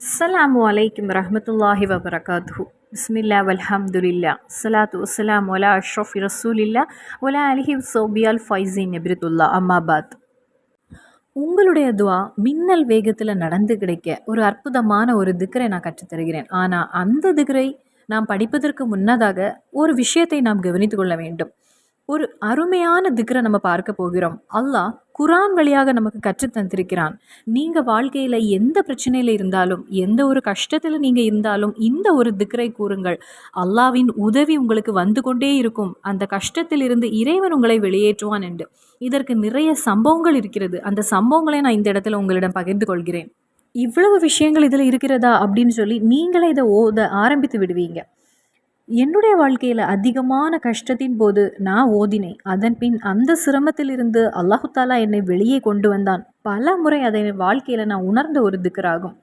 அஸ்லாம் வலைக்கம் ரஹமத்துல்லாஹி வபரகாத்து பிஸ்மில்லா வல்ஹம்துலில்லா ஸலாத்து ஒலா வலா ரசூல் ரசூலில்லா ஒலா அலிஹி சோபியால் ஃபைசின் எபிரித்துல்லா அம்மாபாத் உங்களுடைய துவா மின்னல் வேகத்தில் நடந்து கிடைக்க ஒரு அற்புதமான ஒரு திக்கரை நான் கற்றுத்தருகிறேன். ஆனால் அந்த திக்கரை நாம் படிப்பதற்கு முன்னதாக ஒரு விஷயத்தை நாம் கவனித்து கொள்ள வேண்டும். ஒரு அருமையான திக்கரை நம்ம பார்க்க போகிறோம். அல்லாஹ் குரான் வழியாக நமக்கு கற்றுத் தந்திருக்கிறான். நீங்கள் வாழ்க்கையில் எந்த பிரச்சனையில் இருந்தாலும் எந்த ஒரு கஷ்டத்தில் நீங்கள் இருந்தாலும் இந்த ஒரு திக்கரை கூறுங்கள். அல்லாவின் உதவி உங்களுக்கு வந்து கொண்டே இருக்கும். அந்த கஷ்டத்தில் இருந்து இறைவன் உங்களை வெளியேற்றுவான் என்று. இதற்கு நிறைய சம்பவங்கள் இருக்கிறது. அந்த சம்பவங்களை நான் இந்த இடத்துல உங்களிடம் பகிர்ந்து கொள்கிறேன். இவ்வளவு விஷயங்கள் இதில் இருக்கிறதா அப்படின்னு சொல்லி நீங்களே இதை ஓத ஆரம்பித்து விடுவீங்க. என்னுடைய வாழ்க்கையில் அதிகமான கஷ்டத்தின் போது நான் ஓதினேன். அதன் பின் அந்த சிரமத்திலிருந்து அல்லாஹுத்தாலா என்னை வெளியே கொண்டு வந்தான். பல முறை அதை வாழ்க்கையில் நான் உணர்ந்த ஒரு திக்கராகும்.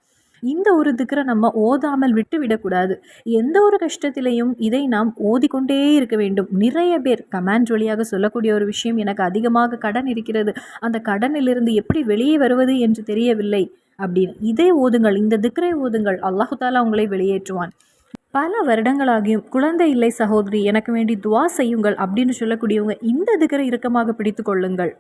இந்த ஒரு திக்கரை நம்ம ஓதாமல் விட்டு விடக்கூடாது எந்த ஒரு கஷ்டத்திலையும் இதை நாம் ஓதிக்கொண்டே இருக்க வேண்டும். நிறைய பேர் கமெண்ட் வழியாக சொல்லக்கூடிய ஒரு விஷயம் எனக்கு அதிகமாக கடன் இருக்கிறது. அந்த கடனிலிருந்து எப்படி வெளியே வருவது என்று தெரியவில்லை. அப்படின்னு. இதை ஓதுங்கள். இந்த திக்கரை ஓதுங்கள். அல்லாஹு தாலா உங்களை வெளியேற்றுவான். பல வருடங்களாகியும் குழந்தை இல்லை சகோதரி எனக்கு வேண்டி துவா செய்யுங்கள் அப்படின்னு சொல்லக்கூடியவங்க இந்த திகரை இறுக்கமாக பிடித்து கொள்ளுங்கள்.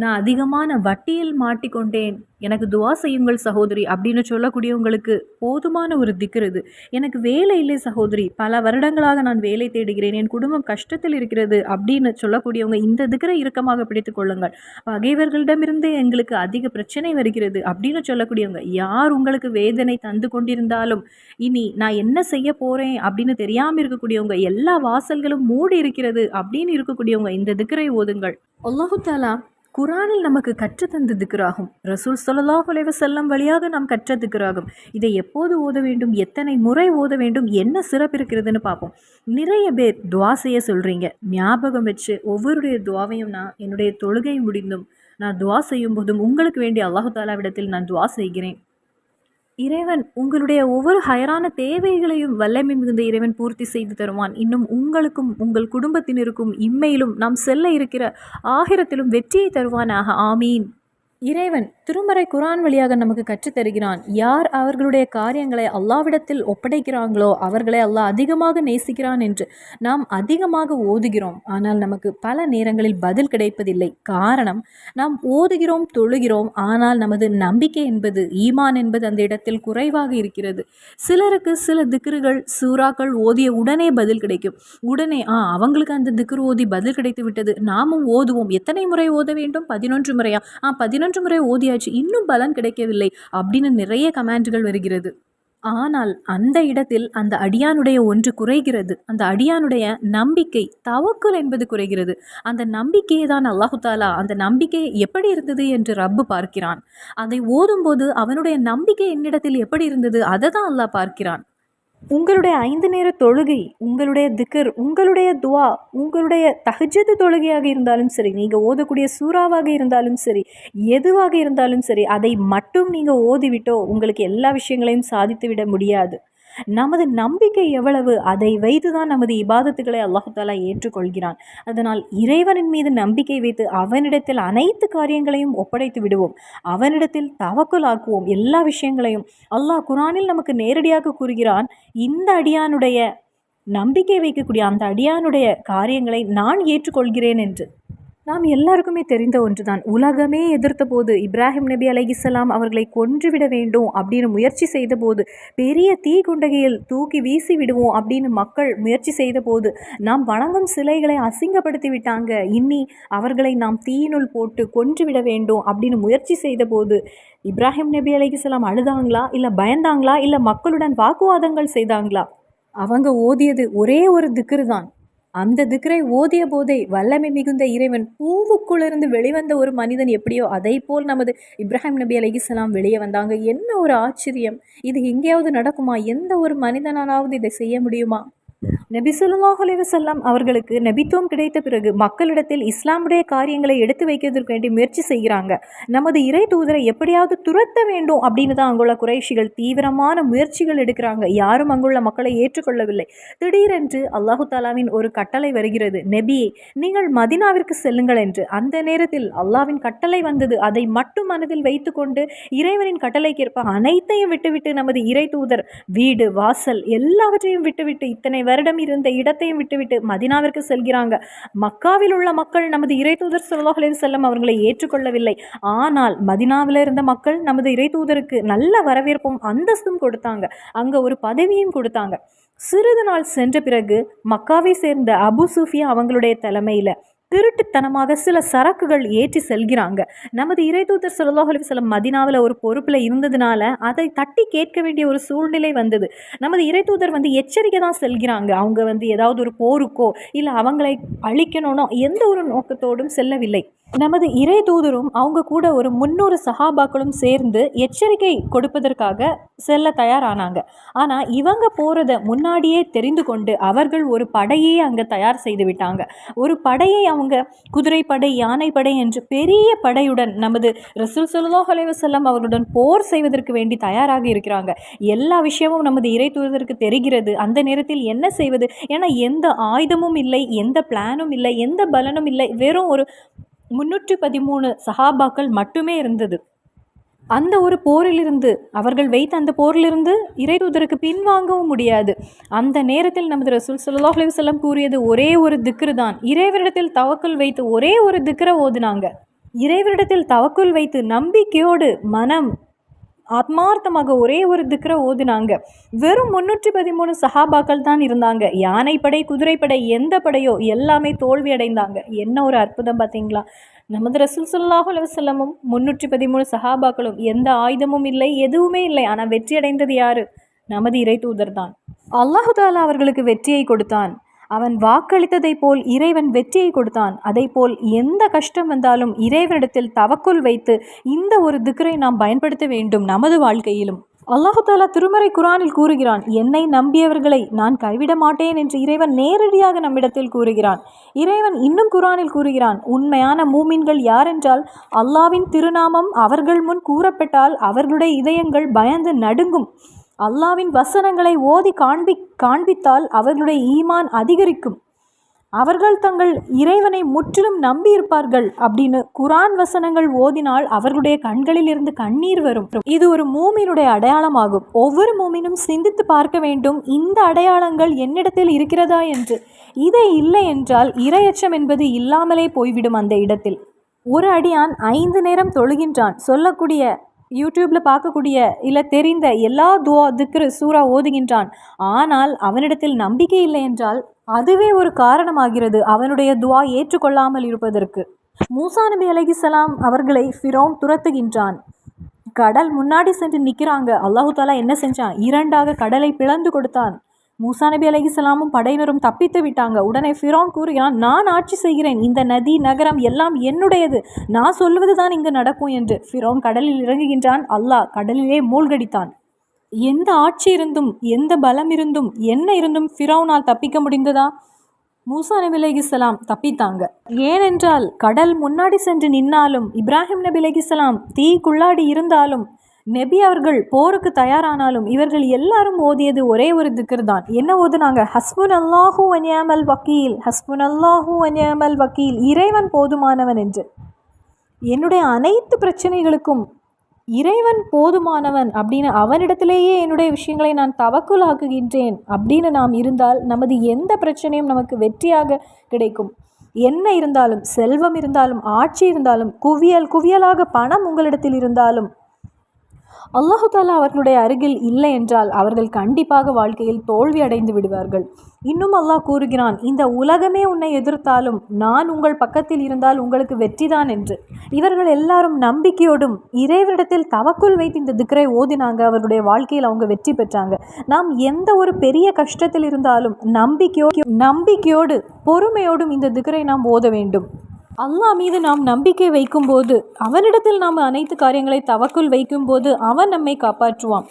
நான் அதிகமான வட்டியில் மாட்டிக்கொண்டேன். எனக்கு துவா செய்யுங்கள் சகோதரி அப்படின்னு சொல்லக்கூடியவங்களுக்கு போதுமான ஒரு திக்கிறது எனக்கு வேலை இல்லை சகோதரி. பல வருடங்களாக நான் வேலை தேடுகிறேன். என் குடும்பம் கஷ்டத்தில் இருக்கிறது அப்படின்னு சொல்லக்கூடியவங்க இந்த திக்கரை இறுக்கமாக பிடித்து கொள்ளுங்கள். பகைவர்களிடமிருந்து எங்களுக்கு அதிக பிரச்சனை வருகிறது அப்படின்னு சொல்லக்கூடியவங்க யார் உங்களுக்கு வேதனை தந்து கொண்டிருந்தாலும் இனி நான் என்ன செய்ய போகிறேன் அப்படின்னு தெரியாமல் இருக்கக்கூடியவங்க எல்லா வாசல்களும் மூடி இருக்கிறது அப்படின்னு இருக்கக்கூடியவங்க இந்த திக்கரை ஓதுங்கள். அல்லாஹு தாலா குரானில் நமக்கு கற்று திக்ராகும் ரசூல் சொல்லலாஹ் செல்லம் வழியாக நாம் கற்ற திக்ராகும் இதை எப்போது ஓத வேண்டும்? எத்தனை முறை ஓத வேண்டும்? என்ன சிறப்பு இருக்கிறதுன்னு பார்ப்போம். நிறைய பேர் துவா செய்ய சொல்கிறீங்க ஞாபகம் வச்சு ஒவ்வொருடைய துவாவையும் நான் என்னுடைய தொழுகை முடிந்தும் நான் துவா செய்யும் போதும் உங்களுக்கு வேண்டிய அல்லாஹு தாலாவிடத்தில் நான் துவா செய்கிறேன். இறைவன் உங்களுடைய ஒவ்வொரு ஹயரான தேவைகளையும் வல்லமை மிகுந்த இறைவன் பூர்த்தி செய்து தருவான். இன்னும் உங்களுக்கும் உங்கள் குடும்பத்தினருக்கும் இம்மையிலும் நாம் செல்ல இருக்கிற ஆகிரத்திலும் வெற்றியை தருவானாக. ஆமீன். இறைவன் திருமறை குரான் வழியாக நமக்கு கற்றுத்தருகிறான். யார் அவர்களுடைய காரியங்களை அல்லாவிடத்தில் ஒப்படைக்கிறாங்களோ அவர்களை அல்லாஹ் அதிகமாக நேசிக்கிறான் என்று நாம் அதிகமாக ஓதுகிறோம். ஆனால் நமக்கு பல நேரங்களில் பதில் கிடைப்பதில்லை. காரணம் நாம் ஓதுகிறோம் தொழுகிறோம் ஆனால் நமது நம்பிக்கை என்பது ஈமான் என்பது அந்த இடத்தில் குறைவாக இருக்கிறது. சிலருக்கு சில திக்ருகள் சூறாக்கள் ஓதிய உடனே பதில் கிடைக்கும். உடனே ஆ அவங்களுக்கு அந்த திக்ரு ஓதி பதில் கிடைத்து விட்டது. நாமும் ஓதுவோம். எத்தனை முறை ஓத வேண்டும்? பதினொன்று முறையா? ஆ பதினொன்று முறை ஓதியாச்சு இன்னும் பலன் கிடைக்கவில்லை அப்படின்னு நிறைய கமெண்ட்கள் வருகிறது. ஆனால் அந்த இடத்தில் அந்த அடியானுடைய ஒன்று குறைகிறது. அந்த அடியானுடைய நம்பிக்கை தவக்குல் என்பது குறைகிறது. அந்த நம்பிக்கையை தான் அல்லாஹு தாலா அந்த நம்பிக்கை எப்படி இருந்தது என்று ரப்பு பார்க்கிறான். அதை ஓதும்போது அவனுடைய நம்பிக்கை என்னிடத்தில் எப்படி இருந்தது அதை தான் அல்லாஹ் பார்க்கிறான். உங்களுடைய ஐந்து நேர தொழுகை உங்களுடைய திக்கர் உங்களுடைய துவா உங்களுடைய தகஜது தொழுகையாக இருந்தாலும் சரி நீங்கள் ஓதக்கூடிய சூறாவாக இருந்தாலும் சரி எதுவாக இருந்தாலும் சரி அதை மட்டும் நீங்கள் ஓதிவிட்டோ உங்களுக்கு எல்லா விஷயங்களையும் சாதித்து விட முடியாது. நமது நம்பிக்கை எவ்வளவு அதை வைத்து தான் நமது இபாதத்துக்களை அல்லாஹாலா ஏற்றுக்கொள்கிறான். அதனால் இறைவனின் மீது நம்பிக்கை வைத்து அவனிடத்தில் அனைத்து காரியங்களையும் ஒப்படைத்து விடுவோம். அவனிடத்தில் தவக்குல் ஆக்குவோம். எல்லா விஷயங்களையும் அல்லாஹ் குரானில் நமக்கு நேரடியாக கூறுகிறான் இந்த அடியானுடைய நம்பிக்கை வைக்கக்கூடிய அந்த அடியானுடைய காரியங்களை நான் ஏற்றுக்கொள்கிறேன் என்று. நாம் எல்லாருக்குமே தெரிந்த ஒன்றுதான். உலகமே எதிர்த்த போது இப்ராஹிம் நபி அலைகிஸ்லாம் அவர்களை கொன்றுவிட வேண்டும் அப்படின்னு முயற்சி செய்த போது பெரிய தீ குண்டகையில் தூக்கி வீசி விடுவோம் அப்படின்னு மக்கள் முயற்சி செய்த போது நாம் வணங்கும் சிலைகளை அசிங்கப்படுத்தி விட்டாங்க. இனி அவர்களை நாம் தீயினுள் போட்டு கொன்றுவிட வேண்டும் அப்படின்னு முயற்சி செய்த போது இப்ராஹிம் நபி அலைகிஸ்லாம் அழுதாங்களா? இல்லை பயந்தாங்களா? இல்லை மக்களுடன் வாக்குவாதங்கள் செய்தாங்களா? அவங்க ஓதியது ஒரே ஒரு திக்ரு தான் அந்த திக்ரை ஓதிய போதே வல்லமை மிகுந்த இறைவன் பூவுக்குள்ளிருந்து வெளிவந்த ஒரு மனிதன் எப்படியோ அதை போல் நமது இப்ராஹிம் நபி அலிகிஸ்லாம் வெளியே வந்தாங்க. என்ன ஒரு ஆச்சரியம். இது எங்கேயாவது நடக்குமா? எந்த ஒரு மனிதனாலாவது இதை செய்ய முடியுமா? நபி ஸல்லல்லாஹு அலைஹி அவர்களுக்கு நபித்துவம் கிடைத்த பிறகு மக்களிடத்தில் இஸ்லாமுடைய காரியங்களை எடுத்து வைக்கிறதுக்கு வேண்டி முயற்சி செய்கிறாங்க. நமது இறை தூதரை எப்படியாவது துரத்த வேண்டும் அப்படின்னு தான் அங்குள்ள குறைஷிகள் தீவிரமான முயற்சிகள் எடுக்கிறாங்க. யாரும் அங்குள்ள மக்களை ஏற்றுக்கொள்ளவில்லை. திடீரென்று அல்லாஹு தாலாவின் ஒரு கட்டளை வருகிறது. நெபியே நீங்கள் மதினாவிற்கு செல்லுங்கள் என்று. அந்த நேரத்தில் அல்லாவின் கட்டளை வந்தது. அதை மட்டும் மனதில் வைத்துக்கொண்டு இறைவனின் கட்டளைக்கேற்ப அனைத்தையும் விட்டுவிட்டு நமது இறை தூதர் வீடு வாசல் எல்லாவற்றையும் விட்டுவிட்டு இத்தனை வருடம் இருந்த இடத்தையும் விட்டுவிட்டு மதினாவிற்கு செல்கிறாங்க. மக்காவில் உள்ள மக்கள் நமது இறை தூதர் ஸல்லல்லாஹு அலைஹி அவர்களை ஏற்றுக்கொள்ளவில்லை. ஆனால் மதினாவில் இருந்த மக்கள் நமது இறை தூதருக்கு நல்ல வரவேற்பும் அந்தஸ்தும் கொடுத்தாங்க. அங்கே ஒரு பதவியும் கொடுத்தாங்க. சிறிது நாள் சென்ற பிறகு மக்காவை சேர்ந்த அபு சூஃபியா அவங்களுடைய தலைமையில் திருட்டுத்தனமாக சில சரக்குகள் ஏற்றி செல்கிறாங்க. நமது இறைதூதர் ஸல்லல்லாஹு சில மதினாவில் ஒரு பொறுப்பில் இருந்ததுனால அதை தட்டி கேட்க வேண்டிய ஒரு சூழ்நிலை வந்தது. நமது இறைதூதர் வந்து எச்சரிக்கை தான் செல்கிறாங்க. அவங்க வந்து ஏதாவது ஒரு போருக்கோ இல்லை அவங்களை அழிக்கணும்னோ எந்த ஒரு நோக்கத்தோடும் செல்லவில்லை. நமது இறை தூதரும் அவங்க கூட ஒரு முன்னூறு சஹாபாக்களும் சேர்ந்து எச்சரிக்கை கொடுப்பதற்காக செல்ல தயாரானாங்க. ஆனால் இவங்க போகிறத முன்னாடியே தெரிந்து கொண்டு அவர்கள் ஒரு படையே அங்கே தயார் செய்து விட்டாங்க. ஒரு படையை அவங்க குதிரைப்படை யானைப்படை என்று பெரிய படையுடன் நமது ரசூல் ஸல்லல்லாஹு அலைஹி அவர்களுடன் போர் செய்வதற்கு வேண்டி தயாராக இருக்கிறாங்க. எல்லா விஷயமும் நமது இறை தூதருக்கு தெரிகிறது. அந்த நேரத்தில் என்ன செய்வது? ஏன்னா எந்த ஆயுதமும் இல்லை எந்த பிளானும் இல்லை எந்த பலனும் இல்லை. வெறும் ஒரு முன்னூற்றி பதிமூணு சஹாபாக்கள் மட்டுமே இருந்தது. அந்த ஒரு போரிலிருந்து அவர்கள் வைத்த அந்த போரிலிருந்து இறைதூதருக்கு பின்வாங்கவும் முடியாது. அந்த நேரத்தில் நமது ரசூல் ஸல்லல்லாஹு கூறியது ஒரே ஒரு திக்ரு தான். இறைவரிடத்தில் தவக்குள் வைத்து ஒரே ஒரு திக்ரை ஓதுனாங்க. இறைவரிடத்தில் தவக்குள் வைத்து நம்பிக்கையோடு மனம் ஆத்மார்த்தமாக ஒரே ஒரு திக்ரை ஓதுனாங்க. வெறும் முன்னூற்றி பதிமூணு சஹாபாக்கள் தான் இருந்தாங்க. யானைப்படை குதிரைப்படை எந்த படையோ எல்லாமே தோல்வி அடைந்தாங்க. என்ன ஒரு அற்புதம் பார்த்தீங்களா? நமது ரசூல் ஸல்லல்லாஹு அலுவலமும் முன்னூற்றி பதிமூணு சஹாபாக்களும் எந்த ஆயுதமும் இல்லை எதுவுமே இல்லை. ஆனால் வெற்றி அடைந்தது யாரு? நமது இறை தூதர் தான். அல்லாஹு தாலா அவர்களுக்கு வெற்றியை கொடுத்தான். அவன் வாக்களித்ததைப் போல் இறைவன் வெற்றியை கொடுத்தான். அதைப்போல் எந்த கஷ்டம் வந்தாலும் இறைவனிடத்தில் தவக்குள் வைத்து இந்த ஒரு திக்கரை நாம் பயன்படுத்த வேண்டும் நமது வாழ்க்கையிலும். அல்லாஹாலா திருமறை குரானில் கூறுகிறான் என்னை நம்பியவர்களை நான் கைவிட மாட்டேன் என்று இறைவன் நேரடியாக நம்மிடத்தில் கூறுகிறான். இறைவன் இன்னும் குரானில் கூறுகிறான் உண்மையான மூமின்கள் யாரென்றால் அல்லாவின் திருநாமம் அவர்கள் முன் கூறப்பட்டால் அவர்களுடைய இதயங்கள் பயந்து நடுங்கும். அல்லாவின் வசனங்களை ஓதி காண்பி காண்பித்தால் அவர்களுடைய ஈமான் அதிகரிக்கும். அவர்கள் தங்கள் இறைவனை முற்றிலும் நம்பியிருப்பார்கள் அப்படின்னு குரான் வசனங்கள் ஓதினால் அவர்களுடைய கண்களில் இருந்து கண்ணீர் வரும். இது ஒரு மூமினுடைய அடையாளமாகும். ஒவ்வொரு மூமினும் சிந்தித்து பார்க்க வேண்டும் இந்த அடையாளங்கள் என்னிடத்தில் இருக்கிறதா என்று. இதை இல்லை என்றால் இரையச்சம் என்பது இல்லாமலே போய்விடும் அந்த இடத்தில். ஒரு அடியான் ஐந்து நேரம் தொழுகின்றான். சொல்லக்கூடிய யூடியூப்பில் பார்க்கக்கூடிய இல்லை தெரிந்த எல்லா துவா திக்ரு சூறா ஓதுகின்றான். ஆனால் அவனிடத்தில் நம்பிக்கை இல்லை என்றால் அதுவே ஒரு காரணமாகிறது அவனுடைய துவா ஏற்றுக்கொள்ளாமல் இருப்பதற்கு. மூசா நபி அலகிசலாம் அவர்களை ஃபிரோன் துரத்துகின்றான். கடல் முன்னாடி சென்று நிற்கிறாங்க அல்லாஹு தாலா என்ன செஞ்சான்? இரண்டாக கடலை பிளந்து கொடுத்தான். மூசா நபி அலைஹிஸ்ஸலாமும் படையினரும் தப்பித்து விட்டாங்க. உடனே ஃபிரோன் கூறுகிறான் நான் ஆட்சி செய்கிறேன். இந்த நதி நகரம் எல்லாம் என்னுடையது. நான் சொல்வது தான் இங்கு நடக்கும் என்று ஃபிரோன் கடலில் இறங்குகின்றான். அல்லாஹ் கடலிலே மூழ்கடித்தான். எந்த ஆட்சி இருந்தும் எந்த பலம் இருந்தும் என்ன இருந்தும் ஃபிரௌனால் தப்பிக்க முடிந்ததா? மூசா நபி அலிகிஸ்லாம் தப்பித்தாங்க. ஏனென்றால் கடல் முன்னாடி சென்று நின்னாலும் இப்ராஹிம் நபி அலிகிஸ்லாம் தீக்குள்ளாடி இருந்தாலும் நெபி அவர்கள் போருக்கு தயாரானாலும் இவர்கள் எல்லாரும் ஓதியது ஒரே ஒரு திக்கர் தான் என்ன ஓதுனாங்க? ஹஸ்புன் அல்லாஹூ அன்யாமல் வக்கீல் ஹஸ்புன் அல்லாஹூ அன்யாமல் வக்கீல் இறைவன் போதுமானவன் என்று. என்னுடைய அனைத்து பிரச்சனைகளுக்கும் இறைவன் போதுமானவன் அப்படின்னு அவனிடத்திலேயே என்னுடைய விஷயங்களை நான் தவக்குலாக்குகின்றேன் அப்படின்னு நாம் இருந்தால் நமது எந்த பிரச்சனையும் நமக்கு வெற்றியாக கிடைக்கும். என்ன இருந்தாலும் செல்வம் இருந்தாலும் ஆட்சி இருந்தாலும் குவியல் குவியலாக பணம் உங்களிடத்தில் இருந்தாலும் அல்லாஹு தாலா அவர்களுடைய அருகில் இல்லை என்றால் அவர்கள் கண்டிப்பாக வாழ்க்கையில் தோல்வி அடைந்து விடுவார்கள். இன்னும் அல்லாஹ் கூறுகிறான் இந்த உலகமே உன்னை எதிர்த்தாலும் நான் உங்கள் பக்கத்தில் இருந்தால் உங்களுக்கு வெற்றிதான் என்று. இவர்கள் எல்லாரும் நம்பிக்கையோடும் இறைவரிடத்தில் தவக்குள் வைத்து இந்த திக்கரை ஓதினாங்க அவருடைய வாழ்க்கையில் அவங்க வெற்றி பெற்றாங்க. நாம் எந்த ஒரு பெரிய கஷ்டத்தில் இருந்தாலும் நம்பிக்கையோடு நம்பிக்கையோடு பொறுமையோடும் இந்த திக்கரை நாம் ஓத வேண்டும். அல்லாஹ் மீது நாம் நம்பிக்கை வைக்கும்போது அவனிடத்தில் நாம் அனைத்து காரியங்களை தவக்குள் வைக்கும்போது அவன் நம்மை காப்பாற்றுவான்.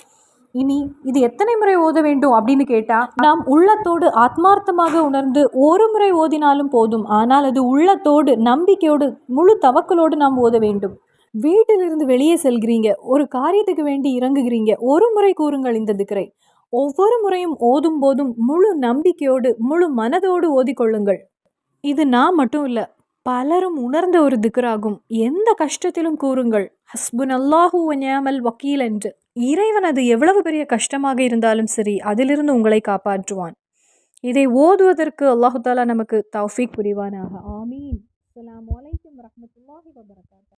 இனி இது எத்தனை முறை ஓத வேண்டும் அப்படின்னு கேட்டால் நாம் உள்ளத்தோடு ஆத்மார்த்தமாக உணர்ந்து ஒரு முறை ஓதினாலும் போதும். ஆனால் அது உள்ளத்தோடு நம்பிக்கையோடு முழு தவக்கலோடு நாம் ஓத வேண்டும். வீட்டிலிருந்து வெளியே செல்கிறீங்க ஒரு காரியத்துக்கு வேண்டி இறங்குகிறீங்க ஒரு முறை கூறுங்கள் இந்த திக்கரை. ஒவ்வொரு முறையும் ஓதும் போதும் முழு நம்பிக்கையோடு முழு மனதோடு ஓதிக்கொள்ளுங்கள். இது நான் மட்டும் இல்லை பலரும் உணர்ந்த ஒரு திக்கராகும் எந்த கஷ்டத்திலும் கூறுங்கள் ஹஸ்புன் அல்லாஹூ நியாமல் வக்கீல் என்று. இறைவன் அது எவ்வளவு பெரிய கஷ்டமாக இருந்தாலும் சரி அதிலிருந்து உங்களை காப்பாற்றுவான். இதை ஓதுவதற்கு அல்லாஹு தாலா நமக்கு தௌஃபிக் புரிவானாக. ஆமீன். அலாம் வலைக்கம் வரஹ்மத்துல்லாஹி வபரகாத்துஹு